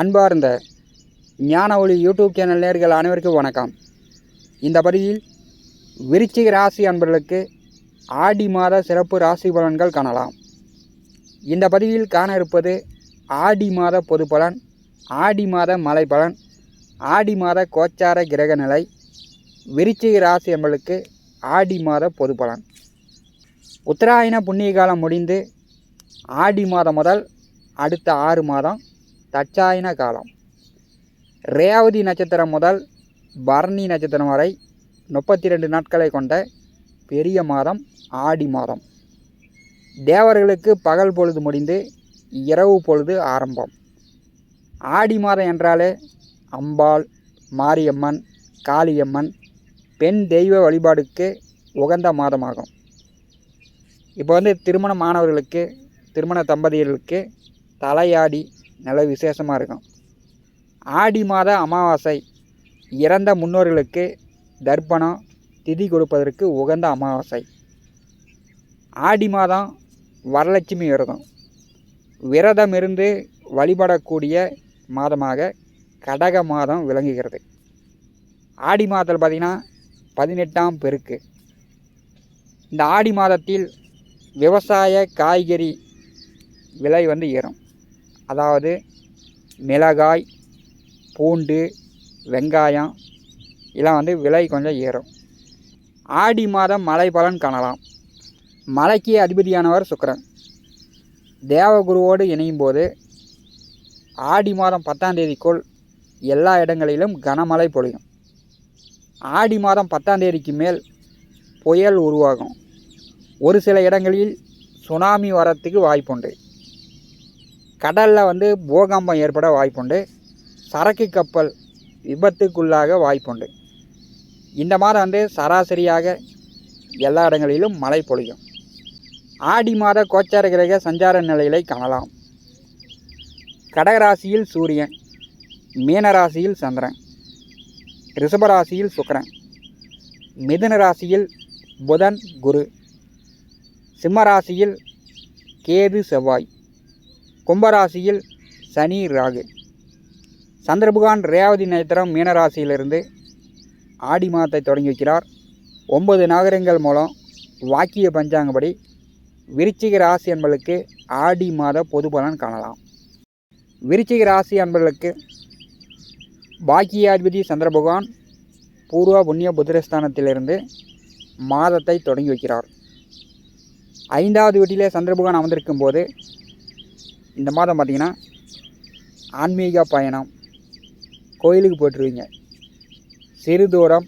அன்பார்ந்த ஞான ஒளி யூடியூப் சேனல் நேர்கள் அனைவருக்கும் வணக்கம். இந்த பதிவில் விருச்சிக ராசி அன்பர்களுக்கு ஆடி மாத சிறப்பு ராசி பலன்கள் காணலாம். இந்த பதிவில் காண இருப்பது ஆடி மாத பொது பலன் ஆடி மாத மலை பலன் ஆடி மாத கோச்சார கிரக நிலை விருச்சிக ராசி அன்பர்களுக்கு ஆடி மாத பொது பலன். உத்தராயண புண்ணிய காலம் முடிந்து ஆடி மாதம் முதல் அடுத்த ஆறு மாதம் தச்சாயன காலம். ரேவதி நட்சத்திரம் முதல் பரணி நட்சத்திரம் வரை முப்பத்தி ரெண்டு நாட்களை கொண்ட பெரிய மாதம் ஆடி மாதம். தேவர்களுக்கு பகல் பொழுது முடிந்து இரவு பொழுது ஆரம்பம். ஆடி மாதம் என்றாலே அம்பாள் மாரியம்மன் காளியம்மன் பெண் தெய்வ வழிபாடுக்கு உகந்த மாதமாகும். இப்போ வந்து திருமண மாணவர்களுக்கு திருமண தம்பதியர்களுக்கு தலையாடி நல்ல விசேஷமாக இருக்கும். ஆடி மாத அமாவாசை. இறந்த முன்னோர்களுக்கு தர்ப்பணம் திதி கொடுப்பதற்கு உகந்த அமாவாசை. ஆடி மாதம் வரலட்சுமி விரதம். விரதம் இருந்து வழிபடக்கூடிய மாதமாக கடக மாதம் விளங்குகிறது. ஆடி மாதத்தில் பார்த்திங்கன்னா பதினெட்டாம் பெருக்கு. இந்த ஆடி மாதத்தில் விவசாய காய்கறி விலை வந்து ஏறும். அதாவது மிளகாய் பூண்டு வெங்காயம் இதெல்லாம் வந்து விலை கொஞ்சம் ஏறும். ஆடி மாதம் மழை பலன் காணலாம். மலைக்கு அதிபதியானவர் சுக்கிரன். தேவகுருவோடு இணையும் போது ஆடி மாதம் பத்தாம் தேதிக்குள் எல்லா இடங்களிலும் கனமழை பொழியும். ஆடி மாதம் பத்தாம் தேதிக்கு மேல் புயல் உருவாகும். ஒரு சில இடங்களில் சுனாமி வரத்துக்கு வாய்ப்புண்டு. கடலில் வந்து பூகம்பம் ஏற்பட வாய்ப்புண்டு. சரக்கு கப்பல் விபத்துக்குள்ளாக வாய்ப்புண்டு. இந்த மாதம் வந்து சராசரியாக எல்லா இடங்களிலும் மழை பொழியும். ஆடி மாத கோச்சார கிரக சஞ்சார நிலைகளை காணலாம். கடகராசியில் சூரியன் மீனராசியில் சந்திரன் ரிஷபராசியில் சுக்கரன் மிதுன ராசியில் புதன் குரு சிம்மராசியில் கேது செவ்வாய். கும்பராசியில் சனி ராகு. சந்திரபுகான் ரேவதி நட்சத்திரம் மீனராசியிலிருந்து ஆடி மாதத்தை தொடங்கி வைக்கிறார். ஒன்பது நகரங்கள் மூலம் வாக்கிய பஞ்சாங்கப்படி விருச்சிக ராசி அன்பர்களுக்கு ஆடி மாத பொது பலன் காணலாம். விருச்சிக ராசி அன்பர்களுக்கு பாக்கியாதிபதி சந்திரபகவான் பூர்வ புண்ணிய புத்திரஸ்தானத்திலிருந்து மாதத்தை தொடங்கி வைக்கிறார். ஐந்தாவது வீட்டிலே சந்திரபகவான் அமர்ந்திருக்கும் போது இந்த மாதம் பார்த்திங்கன்னா ஆன்மீக பயணம். கோயிலுக்கு போய்ட்டுருவீங்க. சிறு தூரம்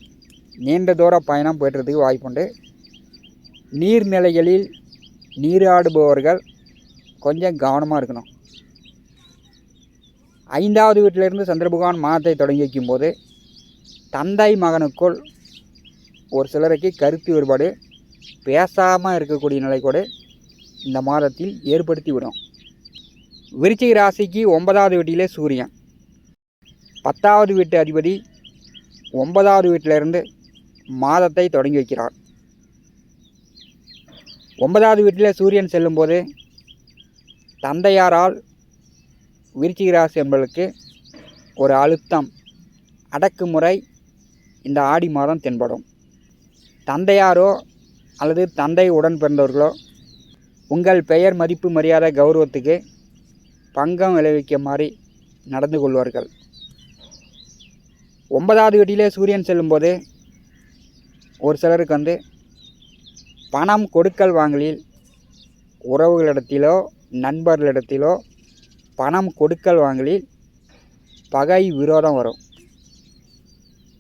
நீண்ட தூர பயணம் போய்ட்டுறதுக்கு வாய்ப்புண்டு நீர்நிலைகளில் நீராடுபவர்கள் கொஞ்சம் கவனமாக இருக்கணும். ஐந்தாவது வீட்டிலிருந்து சந்திரபகவான் மாதத்தை தொடங்கி வைக்கும்போது தந்தை மகனுக்குள் ஒரு சிலருக்கு கருத்து வேறுபாடு பேசாமல் இருக்கக்கூடிய நிலை கூட இந்த மாதத்தில் ஏற்படுத்தி விடும். விருச்சிக ராசிக்கு ஒன்பதாவது வீட்டிலே சூரியன். பத்தாவது வீட்டு அதிபதி ஒன்பதாவது வீட்டிலிருந்து மாதத்தை தொடங்கி வைக்கிறார். ஒன்பதாவது வீட்டில் சூரியன் செல்லும்போது தந்தையாரால் விருச்சிக ராசி என்பதற்கு ஒரு அழுத்தம் அடக்குமுறை இந்த ஆடி மாதம் தென்படும். தந்தையாரோ அல்லது தந்தை உடன் பிறந்தவர்களோ உங்கள் பெயர் மதிப்பு மரியாதை கௌரவத்துக்கு பங்கம் விளைவிக்க மாதிரி நடந்து கொள்வார்கள். ஒன்பதாவது வீட்டிலே சூரியன் செல்லும்போது ஒரு சிலருக்கு வந்து பணம் கொடுக்கல் வாங்கலில் உறவுகளிடத்திலோ நண்பர்களிடத்திலோ பணம் கொடுக்கல் வாங்கலில் பகை விரோதம் வரும்.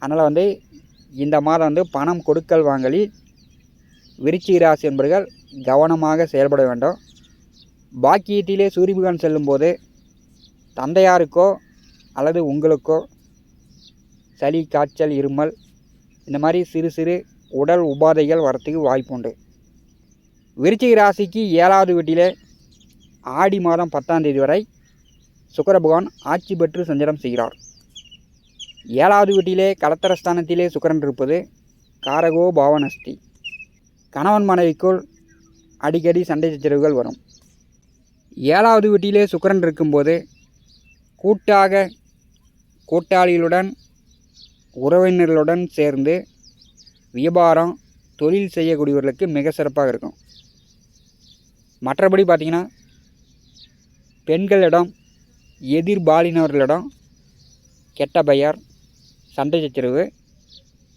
அதனால் வந்து இந்த மாதம் வந்து பணம் கொடுக்கல் வாங்கலில் விருச்சிக ராசி என்பவர்கள் கவனமாக செயல்பட வேண்டும். பாக்கியத்திலே சூரியபகவான் செல்லும்போது தந்தையாருக்கோ அல்லது உங்களுக்கோ சளி காய்ச்சல் இருமல் இந்த மாதிரி சிறு சிறு உடல் உபாதைகள் வரத்துக்கு வாய்ப்புண்டு விருச்சிக ராசிக்கு ஏழாவது வீட்டிலே ஆடி மாதம் பத்தாம் தேதி வரை சுக்கர பகவான் ஆட்சி பெற்று சஞ்சாரம் செய்கிறார். ஏழாவது வீட்டிலே கலத்தரஸ்தானத்திலே சுக்கரன் இருப்பது காரகோ பாவனஸ்தி கணவன் மனைவிக்குள் அடிக்கடி சண்டை சச்சரவுகள் வரும். ஏழாவது வீட்டிலே சுக்கரன் இருக்கும்போது கூட்டாக கூட்டாளிகளுடன் உறவினர்களுடன் சேர்ந்து வியாபாரம் தொழில் செய்யக்கூடியவர்களுக்கு மிக சிறப்பாக இருக்கும். மற்றபடி பார்த்திங்கன்னா பெண்களிடம் எதிர்பாலினவர்களிடம் கெட்ட பெயர் சண்டை சச்சரவு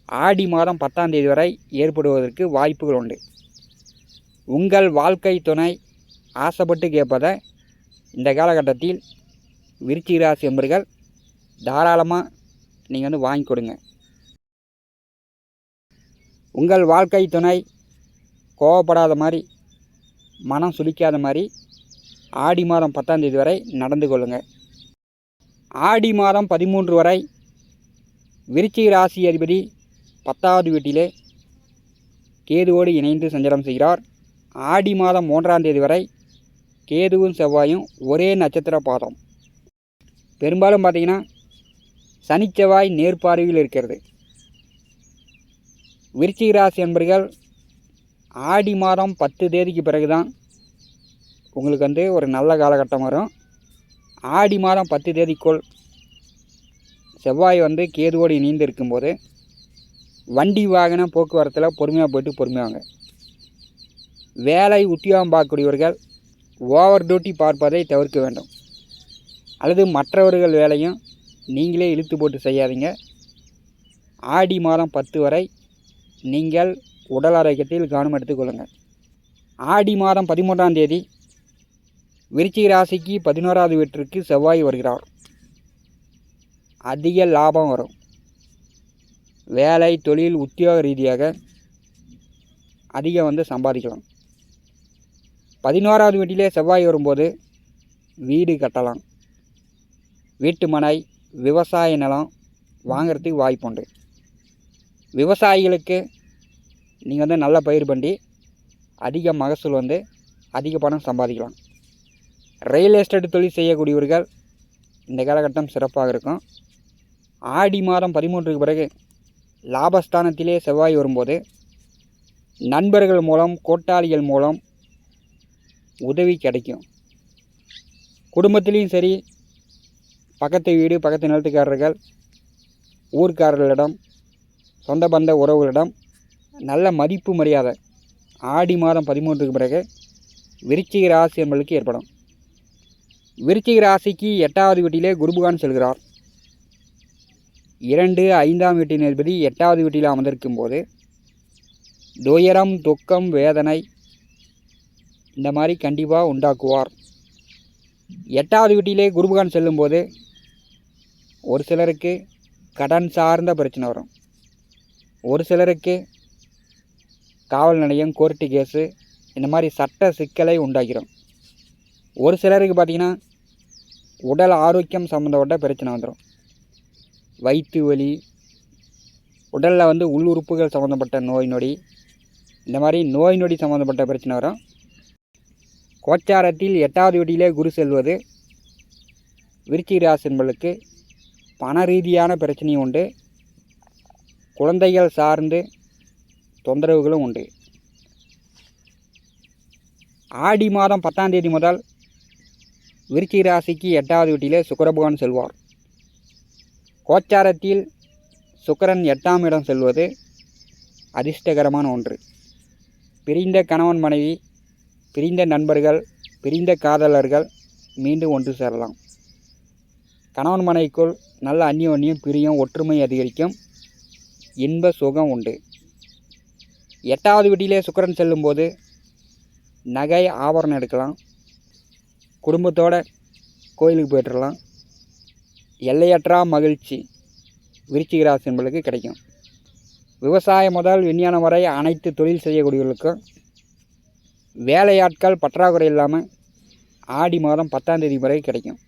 ஆடி மாதம் பத்தாம் தேதி வரை ஏற்படுவதற்கு வாய்ப்புகள் உண்டு. உங்கள் வாழ்க்கை துணை ஆசைப்பட்டு கேட்பதை இந்த காலகட்டத்தில் விருச்சிக ராசி என்பர்கள் தாராளமாக நீங்கள் வந்து வாங்கி கொடுங்க. உங்கள் வாழ்க்கை துணை கோவப்படாத மாதிரி மனம் சுளிக்காத மாதிரி ஆடி மாதம் பத்தாந்தேதி வரை நடந்து கொள்ளுங்கள் ஆடி மாதம் பதிமூன்று வரை விருச்சிக ராசி அதிபதி பத்தாவது வீட்டிலே கேதுவோடு இணைந்து சஞ்சாரம் செய்கிறார். ஆடி மாதம் மூன்றாம் தேதி வரை கேதுவும் செவ்வாயும் ஒரே நட்சத்திர பாதம். பெரும்பாலும் பார்த்தீங்கன்னா சனிச்செவ்வாய் நேர்பார்வையில் இருக்கிறது. விருச்சிக ராசி என்பர்கள் ஆடி மாதம் பத்து தேதிக்கு பிறகு தான் உங்களுக்கு வந்து ஒரு நல்ல காலகட்டம் வரும். ஆடி மாதம் பத்து தேதிக்குள் செவ்வாய் வந்து கேதுவோடு இணைந்து இருக்கும்போது வண்டி வாகன போக்குவரத்தில் பொறுமையாக போயிட்டு பொறுமையாங்க வேலை உத்தியோகம் பார்க்கக்கூடியவர்கள் ஓவர் டியூட்டி பார்ப்பதை தவிர்க்க வேண்டும். அல்லது மற்றவர்கள் வேலையும் நீங்களே இழுத்து போட்டு செய்யாதீங்க. ஆடி மாதம் பத்து வரை நீங்கள் உடல் ஆரோக்கியத்தில் கவனம் எடுத்துக்கொள்ளுங்கள் ஆடி மாதம் பதிமூன்றாம் தேதி விருச்சிக ராசிக்கு பதினோராவது வீட்டிற்கு செவ்வாய் வருகிறார். அதிக லாபம் வரும். வேலை தொழில் உத்தியோக ரீதியாக அதிகம் வந்து சம்பாதிக்கலாம். பதினோராவது வீட்டிலே செவ்வாய் வரும்போது வீடு கட்டலாம். வீட்டு மனை விவசாய நிலம் வாங்கிறதுக்கு வாய்ப்புண்டு விவசாயிகளுக்கு நீங்கள் வந்து நல்ல பயிர் பண்ணி அதிக மகசூல் வந்து அதிக பணம் சம்பாதிக்கலாம். ரியல் எஸ்டேட் தொழில் செய்யக்கூடியவர்கள் இந்த காலகட்டம் சிறப்பாக இருக்கும். ஆடி மாதம் பதிமூன்றுக்கு பிறகு லாபஸ்தானத்திலே செவ்வாய் வரும்போது நண்பர்கள் மூலம் கூட்டாளிகள் மூலம் உதவி கிடைக்கும். குடும்பத்துலேயும் சரி பக்கத்து வீடு பக்கத்து நிலத்துக்காரர்கள் ஊர்க்காரர்களிடம் சொந்த பந்த உறவுகளிடம் நல்ல மதிப்பு மரியாதை. ஆடி மாதம் பதிமூன்றுக்கு பிறகு விருச்சிக ராசி என்பதற்கு ஏற்படும். விருச்சிக ராசிக்கு எட்டாவது வீட்டிலே குருபகான் செல்கிறார். இரண்டு ஐந்தாம் வீட்டின் அதிபதி எட்டாவது வீட்டில் அமர்ந்திருக்கும் போது துயரம் துக்கம் வேதனை இந்த மாதிரி கண்டிப்பாக உண்டாக்குவார். எட்டாவது வீட்டிலே குருபகான் செல்லும்போது ஒரு சிலருக்கு கடன் சார்ந்த பிரச்சனை வரும். ஒரு சிலருக்கு காவல் நிலையம் கோர்ட்டு கேஸு இந்த மாதிரி சட்ட சிக்கலை உண்டாக்கிறோம் ஒரு சிலருக்கு பார்த்திங்கன்னா உடல் ஆரோக்கியம் சம்மந்தப்பட்ட பிரச்சனை வந்துடும் வயிற்று வலி உடலில் வந்து உள் உறுப்புகள் சம்மந்தப்பட்ட நோய் நொடி இந்த மாதிரி நோய் நொடி சம்மந்தப்பட்ட பிரச்சனை வரும். கோச்சாரத்தில் எட்டாவது வீட்டிலே குரு செல்வது. விருச்சிக ராசி பண ரீதியான பிரச்சனை உண்டு. குழந்தைகள் சார்ந்து தொந்தரவுகளும் உண்டு. ஆடி மாதம் பத்தாம் தேதி முதல் விருச்சிக ராசிக்கு எட்டாவது வீட்டிலே சுக்கரபகவான் செல்வார். கோச்சாரத்தில் சுக்கரன் எட்டாம் இடம் செல்வது அதிர்ஷ்டகரமான ஒன்று. பிரிந்த கணவன் மனைவி பிரிந்த நண்பர்கள் பிரிந்த காதலர்கள் மீண்டும் ஒன்று சேரலாம். கணவன் மனைவிக்குள் நல்ல அந்நியோன்யம் பிரியம் ஒற்றுமை அதிகரிக்கும். இன்ப சுகம் உண்டு. எட்டாவது வீட்டிலே சுக்கரன் செல்லும்போது நகை ஆபரணம் எடுக்கலாம். குடும்பத்தோடு கோயிலுக்கு போய்ட்டுறலாம். எல்லையற்றா மகிழ்ச்சி விருச்சிக ராசி என்பதுக்கு கிடைக்கும். விவசாயம் முதல் விஞ்ஞானம் வரை அனைத்து தொழில் செய்யக்கூடியவர்களுக்கும் வேலையாட்கள் பற்றாக்குறை இல்லாமல் ஆடி மாதம் பத்தாந்தேதி வரை கிடைக்கும்.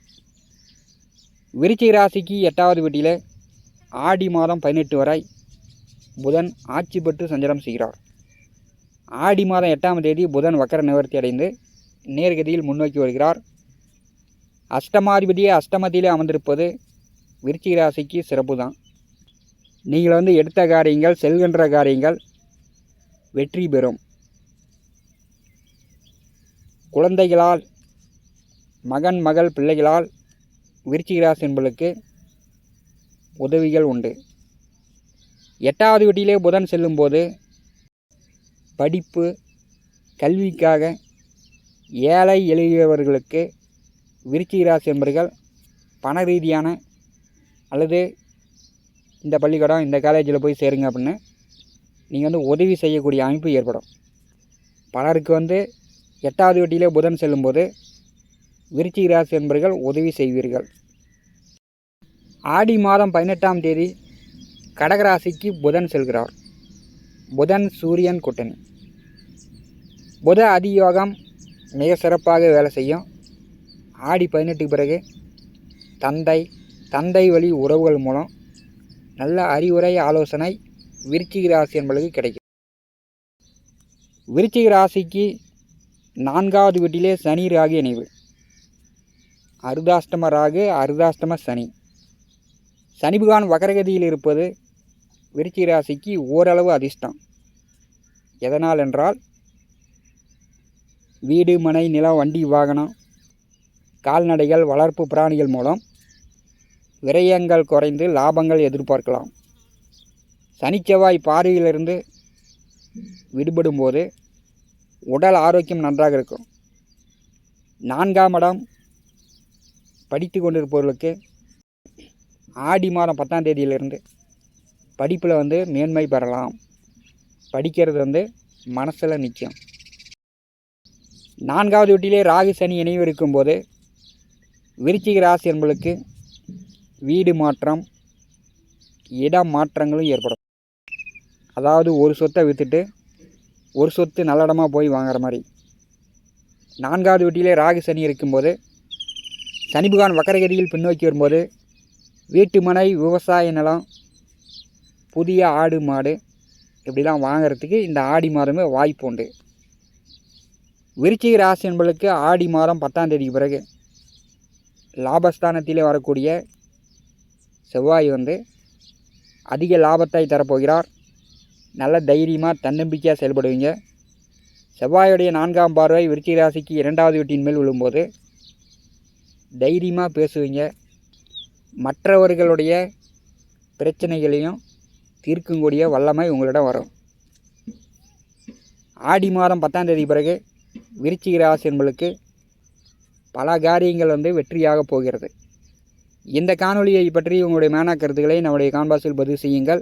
விருச்சிக ராசிக்கு எட்டாவது வீட்டில் ஆடி மாதம் பதினெட்டு வரை புதன் ஆட்சி பெற்று சஞ்சாரம் செய்கிறார். ஆடி மாதம் எட்டாம் தேதி புதன் வக்கர நிவர்த்தி அடைந்து நேர்கதியில் முன்னோக்கி வருகிறார். அஷ்டமாதிபதியே அஷ்டமத்திலே அமர்ந்திருப்பது விருச்சிக ராசிக்கு சிறப்பு தான் நீங்கள் வந்து எடுத்த காரியங்கள் செல்கின்ற காரியங்கள் வெற்றி பெறும். குழந்தைகளால் மகன் மகள் பிள்ளைகளால் விருச்சிக ராசி உதவிகள் உண்டு. எட்டாவது வீட்டிலே புதன் செல்லும்போது படிப்பு கல்விக்காக ஏழை எளியவர்களுக்கு விருச்சிகராசி என்பர்கள் பண ரீதியான அல்லது இந்த பள்ளிக்கூடம் இந்த காலேஜில் போய் சேருங்க அப்படின்னு நீங்கள் வந்து உதவி செய்யக்கூடிய அமைப்பு ஏற்படும். பலருக்கு வந்து எட்டாவது வீட்டிலே புதன் செல்லும்போது விருச்சிக ராசி என்பர்கள் உதவி செய்வீர்கள். ஆடி மாதம் பதினெட்டாம் தேதி கடகராசிக்கு புதன் செல்கிறார். புதன் சூரியன் கூட்டணி. புத அதியோகம் மிக சிறப்பாக வேலை செய்யும். ஆடி பதினெட்டுக்கு பிறகு தந்தை தந்தை வழி உறவுகள் மூலம் நல்ல அறிவுரை ஆலோசனை விருச்சிக ராசி என்பதுக்கு கிடைக்கும். விருச்சிக ராசிக்கு நான்காவது வீட்டிலே சனி ராகு இணைவு. அருதாஷ்டம ராகு அருதாஷ்டம சனி. சனிபுகான் பகவான் வக்கரகதியில் இருப்பது விருச்சி ராசிக்கு ஓரளவு அதிர்ஷ்டம். எதனால் என்றால் வீடு மனை நிலம் வண்டி வாகனம் கால்நடைகள் வளர்ப்பு பிராணிகள் மூலம் விரயங்கள் குறைந்து லாபங்கள் எதிர்பார்க்கலாம். சனிச்செவ்வாய் பார்வையிலிருந்து விடுபடும் போது உடல் ஆரோக்கியம் நன்றாக இருக்கும். நான்காம் இடம் படித்து கொண்டிருப்பவர்களுக்கு ஆடி மாதம் பத்தாம் தேதியிலிருந்து படிப்பில் வந்து மேன்மை பெறலாம். படிக்கிறது வந்து மனசில் நிற்கும் நான்காவது வீட்டிலே ராகு சனி இணைவு இருக்கும்போது விருச்சிக ராசி என்பளுக்கு வீடு மாற்றம் இடம் மாற்றங்களும் ஏற்படும். அதாவது ஒரு சொத்தை விற்றுட்டு ஒரு சொத்து நல்ல இடமா போய் வாங்குற மாதிரி. நான்காவது வீட்டிலே ராகு சனி இருக்கும்போது சனிபுகான் வக்கரகதியில் பின்னோக்கி வரும்போது வீட்டு மனை விவசாய நிலம் புதிய ஆடு மாடு இப்படிலாம் வாங்குறதுக்கு இந்த ஆடி மாதமே வாய்ப்பு உண்டு. விருச்சிக ராசி என்பதற்கு ஆடி மாதம் பத்தாம் தேதிக்கு பிறகு லாபஸ்தானத்திலே வரக்கூடிய செவ்வாய் வந்து அதிக லாபத்தை தரப்போகிறார். நல்ல தைரியமாக தன்னம்பிக்கையாக செயல்படுவீங்க. செவ்வாயுடைய நான்காம் பார்வை விருச்சிக ராசிக்கு இரண்டாவது வீட்டின் மேல் விழும்போது தைரியமாக பேசுவீங்க. மற்றவர்களுடைய பிரச்சனைகளையும் தீர்க்கக்கூடிய வல்லமை உங்களிடம் வரும். ஆடி மாதம் பத்தாம் தேதி பிறகு விருச்சிக ராசி என்பளுக்கு பல காரியங்கள் வந்து வெற்றியாக போகிறது. இந்த காணொலியை பற்றி உங்களுடைய மேனா கருத்துக்களை நம்முடைய கான்பாஸில் பதிவு செய்யுங்கள்.